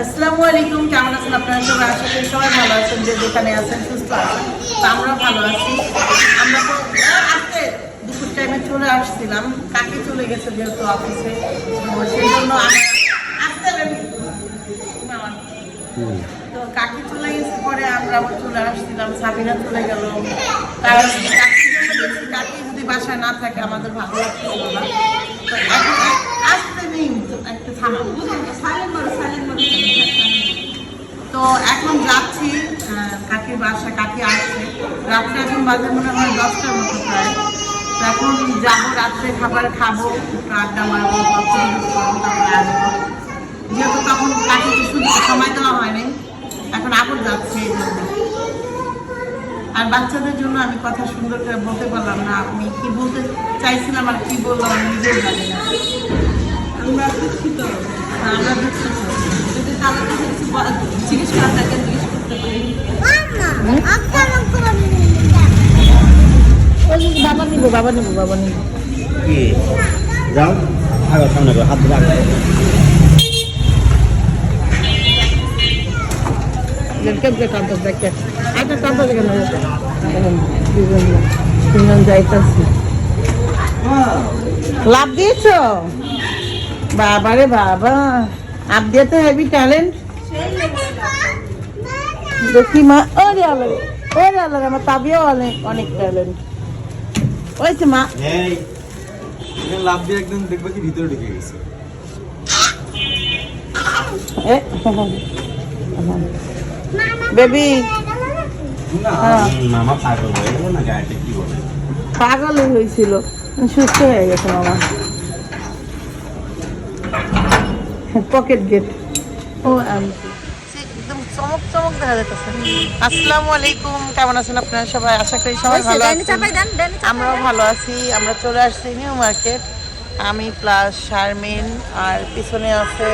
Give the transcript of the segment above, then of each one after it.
আসসালামু আলাইকুম কেমন আছেন আপনারা? সবাই আশা করি সবাই ভালো আছেন যে যেখানে আছেন সুস্থ আছেন। তো আমরা ভালো আছি। আমরা তো আজকে দুপুর টাইমে চলে আসছিলাম। কাকে চলে গেছে যেহেতু অফিসে সেই জন্য আসতে তো কাকি চলে গেছে পরে আমরা আবার চলে আসছিলাম সাবিনা চলে গেল। কারণ কাকি যদি বাসায় না থাকে আমাদের ভালো লাগছিল না তো এখন আসতে নেই একটা থামা সাইলেন্ট করো সাইলেন্ট করো তো এখন যাচ্ছি আহ, কাকির বাসা কাকি আসছে রাত্রে এখন বাজে মনে হয় দশটার মতো প্রায়। তো এখন যাব রাত্রে খাবার খাব একটু আড্ডা মারবো তারপরে আসব। যেহেতু তখন কাকিকে শুধু সময় দেওয়া হয়নি এখন আবার যাচ্ছে এই জন্য। আর বাচ্চাদের জন্য আমি কথা সুন্দর করে বলতে পারলাম না আমি কি বলতে চাইছিলাম আর কি বললাম আমি নিজেও জানি না। আমরা দুঃখিত। হ্যাঁ, আমরা দুঃখিত। যদি কারোর কাছে কিছু জিজ্ঞেস করা থাকে জিজ্ঞেস করতে পারি। বাবা নিব বাবা নিব বাবা নিব। কি? যাও আগো সামনে করো, হাত ধরে আগে কেমন কান্ত দেখে একটা কান্ত দেখে তিনজন যাইতেছি। লাভ দিয়েছ? বাবা রে বাবা। আপ দিয়ে তো হেভি ট্যালেন্ট দেখি মা ওরে আলো ওরে আলো আমার তাবিও অনেক অনেক ট্যালেন্ট ওইছে মা। এই লাভ দিয়ে একদম দেখবে কি ভিতরে ঢুকে গেছে। বেবি। হ্যাঁ। মামা পাগল হয়ে গেল না গাড়িতে কি বলে? পাগল হয়েছিল। সুস্থ হয়ে গেছে মামা। Pocket gate. ও আম- একদম চমক চমক দেখা আসসালামু আলাইকুম কেমন আছেন আপনারা সবাই? আশা করি সবাই ভালো আছেন। আমরাও ভালো আছি আমরা চলে আসছি নিউ মার্কেট। আমি প্লাস শারমিন আর পিছনে আছে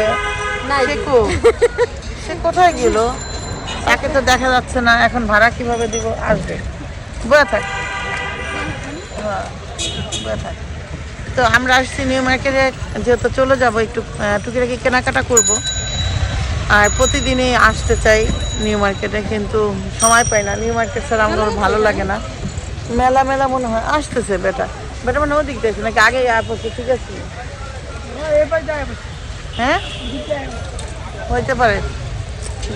শেকু। সে কোথায় গেল? তাকে তো দেখা যাচ্ছে না এখন ভাড়া কীভাবে দিব? আসবে। বয়ে থাক। হ্যাঁ, বয়ে থাক। তো আমরা আসছি নিউ মার্কেটে যেহেতু চলে যাব একটু টুকিটাকি কেনাকাটা করব। আর প্রতিদিনই আসতে চাই নিউ মার্কেটে কিন্তু সময় পাই না নিউ মার্কেট ছাড়া আমার ভালো লাগে না মেলা মেলা মনে হয় আসতেছে বেটা বেটা মানে ওদিক দেখছে নাকি আগে পড়ছে ঠিক আছে হ্যাঁ হইতে পারে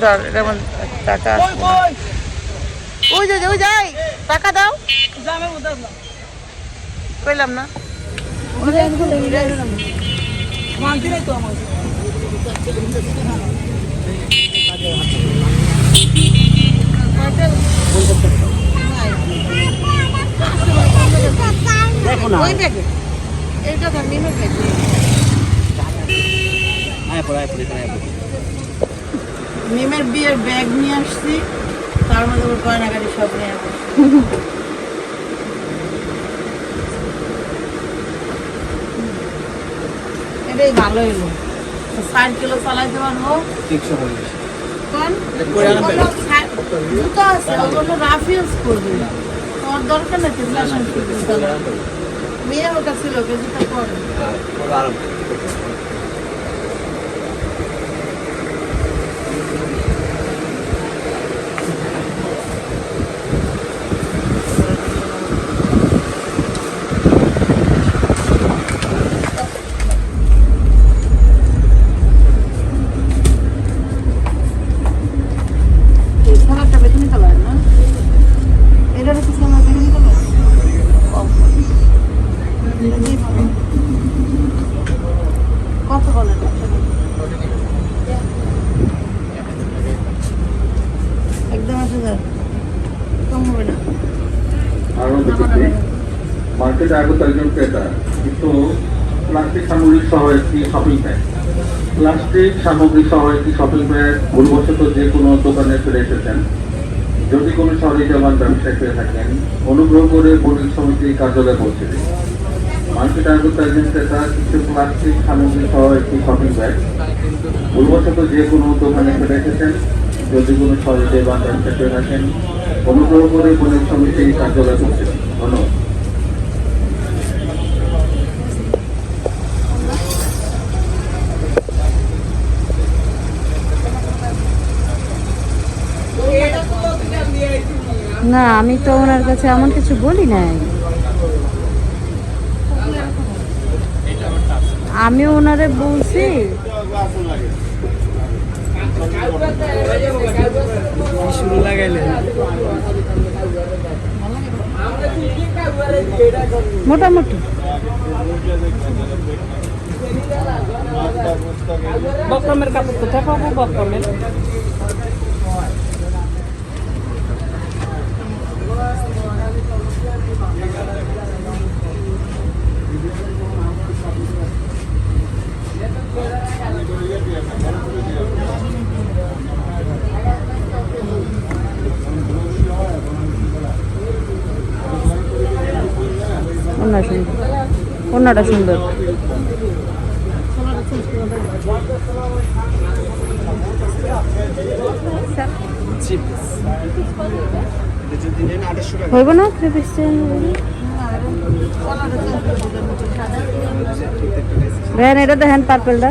ধর এটা আমার টাকা ওই যে ওই যাই টাকা দাও কইলাম না দেখো। মিমের বিয়ের ব্যাগ নিয়ে আসছি, তার মধ্যে ওর গয়নাগাড়ি সব নিয়ে আসছি এটাই ভালো এলো ষাট কিলো চালাইতে পারব তিনশো পঞ্চাশ জুতো আছে ওগুলো রাফ ইউজ করবে। তোর দরকার নেই ফ্যাশন মেয়ে ওটা ছিল জুতো পরে পরে আরও এই সালাদটা বেগুনি কালার না এটা হচ্ছে সালাদ বেগুনি কালার কত কালার একদম আছে স্যার কম হবে না আরও দেখেছি মার্কেটে আগত একজন ক্রেতা কিন্তু প্লাস্টিক সামগ্রী সহ একটি শপিং ব্যাগ প্লাস্টিক সামগ্রী সহ একটি শপিং ব্যাগ ভুলবশত যে কোনো দোকানে ফেলে এসেছেন। যদি কোনো সরিজামান ব্যবসায় পেয়ে থাকেন, অনুগ্রহ করে বণিক সমিতির কার্যালয়ে পৌঁছে দিন। মার্কেট একজন ক্রেতা কিছু প্লাস্টিক সামগ্রী সহ একটি শপিং ব্যাগ ভুলবশত যে কোনো দোকানে ফেলে এসেছেন, যদি কোনো সরিজামান ব্যবসায় পেয়ে থাকেন, অনুগ্রহ করে বণিক সমিতির কার্যালয়ে পৌঁছে দিন। ধন্যবাদ। না, আমি তো ওনার কাছে এমন কিছু বলি নাই। আমি ওনারে বলছি, মোটামুটি। বক্রমের কাপড় কোথায় পাবো? বক্রমের? ওনার সুন্দর ওনাটা সুন্দর হইব না থ্রি পিস ভ্যান এটা দেখেন পার্পেলটা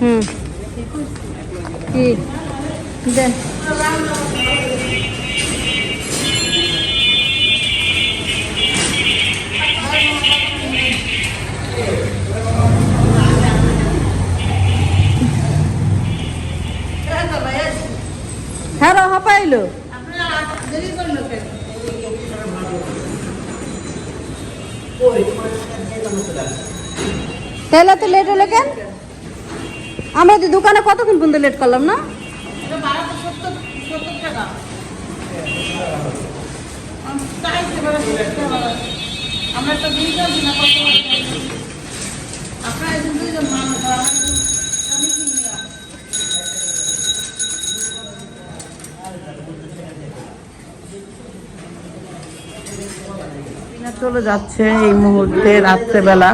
হুম কি দেন তাহলে তো লেট হলো কেন? আমরা তো দোকানে কতক্ষণ পর্যন্ত লেট করলাম না? চলে যাচ্ছে এই মুহূর্তে রাত্রেবেলা।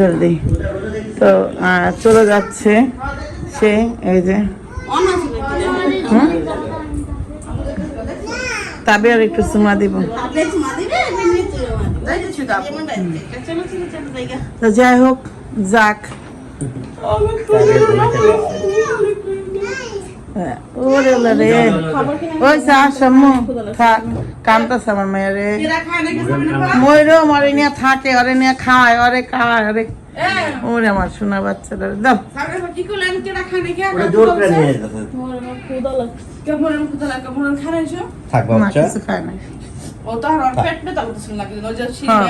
ধরে দিই। তো চলে যাচ্ছে সে এই যে? তবে আর একটু সুমা দিব। তো যাই হোক যাক। হ্যাঁ, ওরে রে। ওই চা সম্মু থাক কান্তাছে আমার মেয়ে রে। ময়ূর মরে নিয়ে থাকে ওরে নিয়ে খায় ওরে খায় ওরে। ওরে আমার শোনা বাচ্চাটা দাও। জোর করে নিয়ে বাচ্চা। কিছু খায় না হ্যাঁ,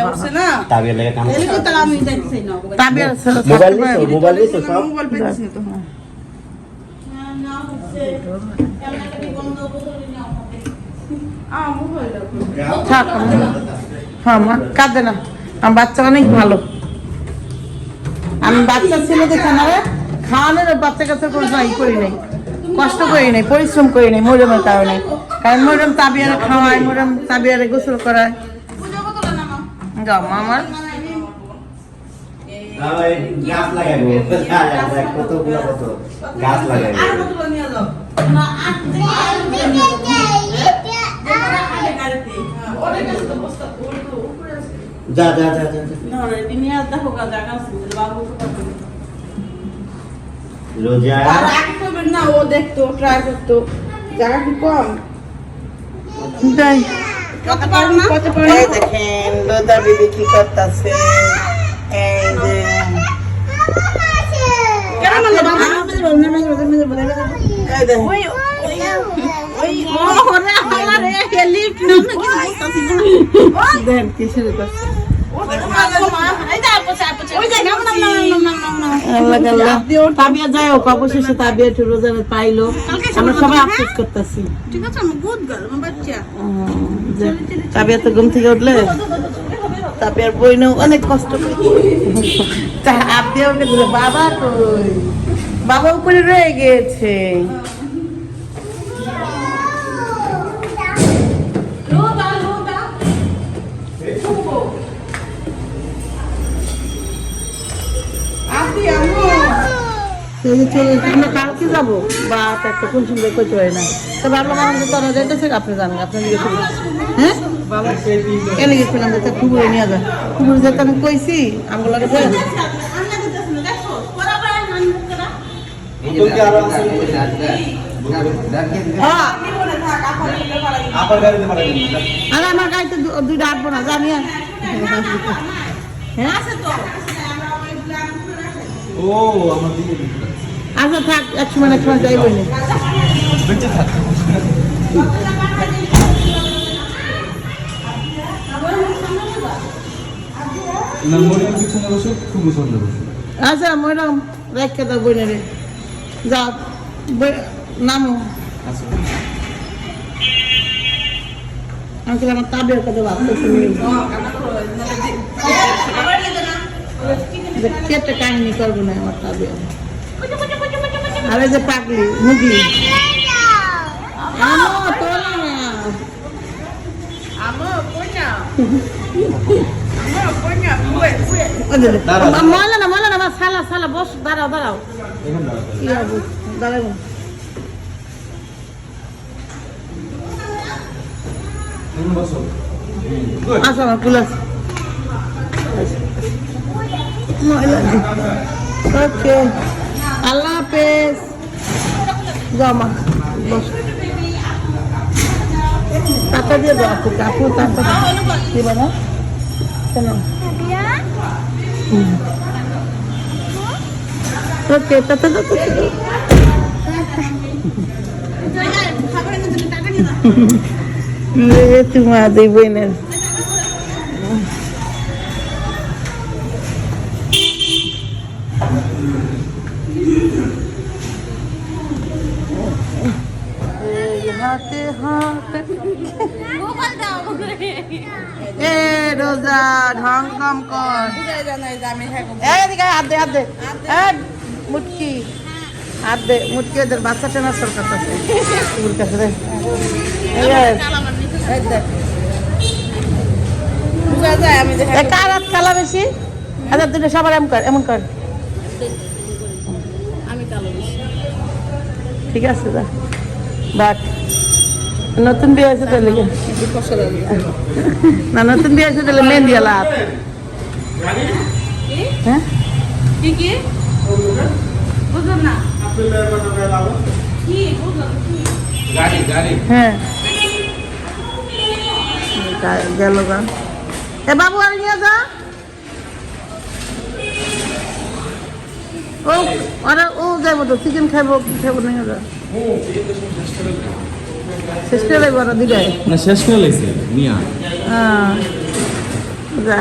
মোবাইল। মোবাইল থাক হ্যাঁ মা কাঁদে না। আমার বাচ্চা অনেক ভালো। আমি বাচ্চা ছিল দেখে খাওয়ানোর বাচ্চা কাছে কোনো ই করি নাই। কষ্ট করি নাই পরিশ্রম করি নাই মরমের কারণে। কারণ মরম তাবিয়ারে খাওয়ায় মরম তাবিয়ারে গোসল করায়। যাও মা গাছ কতগুলো কত গাছ লাগাইবো যা যা যা যা যা। রোজা না ও দেখতো ট্রাই করতো জায়গা কি কম দেখেন লোদা বিবি কি করতেছে এই যে এই দেখেন দেখেন কি শুরু করছে আল্লাহ আল্লাহ তাবিয়া যায় হোক অবশেষে তাবিয়া একটু রোজা পাইলো। আমরা সবাই আফসোস করতেছি। ঠিক আছে তাবিয়া তো ঘুম থেকে উঠলে? তাবিয়ার বইনেও অনেক কষ্ট করে। তা আপনি আমাকে বাবা কই? বাবা উপরে রয়ে গিয়েছে এই যে চলে। আমরা কালকে যাব বা একটা কোন সুন্দর করতে পারি না। তো ভাবলাম আমাদের তোরা যেতেছে আপনি জানেন আপনি জিজ্ঞেস করুন হ্যাঁ? কেন গেছিলাম যে খুব নিয়ে যা। খুব যেতে আমি কইছি আমগুলো আপনার আরে আমার গাড়িতে দু- দুইটা আটবো না জানি আর। হ্যাঁ? ও আমার দিকে আচ্ছা থাক এক সময় এক সময় যাইবই না আচ্ছা ম্যাডাম রেখে দাও বই রে। বই- নামো। আচ্ছা। আমি আমার তাবের কথা ভাবতেছি যে কেটে কাহিনী করব না আমার তাবে আরে যে পাগলি মুগি আমো তো না ওই যে, দাঁড়াও। মা- ময়লা না ময়লা না আমার সালা সালা বস দাঁড়াও দাঁড়াও এখন দাঁড়াও কি হবে দাঁড়াবো এখন বসো গুড আসো আমার কুল আছে ওকে আল্লাহ হাফেজ যাও মা বস টাকা দিয়ে দাও আপু আপু টাকা দিবা না কেন ওকে টাটা টাটা রে তোমার দুই বোনের হাতে হাতে এ রোজা ঢং কম কর। এই এদিকে হাত দে হাত দে। এই, মুটকি। হাত দে মুটকি ওদের বাচ্চা ট্রান্সফার করতেছে ওর কাছে কার হাত কালা বেশি? আচ্ছা দুটো সবার এমন কর এমন কর। ঠিক আছে যা। বাট নতুন বিয়ে হয়েছে তাহলে না নতুন বিয়ে হয়েছে তাহলে মেহেন্দি আলা হাত। হ্যাঁ? কি কি? বুঝলাম না। কি? বুঝলাম কি? গাড়ি গাড়ি। হ্যাঁ। গা- গেল গা। এ বাবু আর নিয়ে যা। ও ওরা ও যাব তো চিকেন খাইবো কি খাইবো নিয়ে যা। শেষ করে লাগবো ওরা দিদাই না শেষ করে লাগছে নিয়া হ্যাঁ। যা।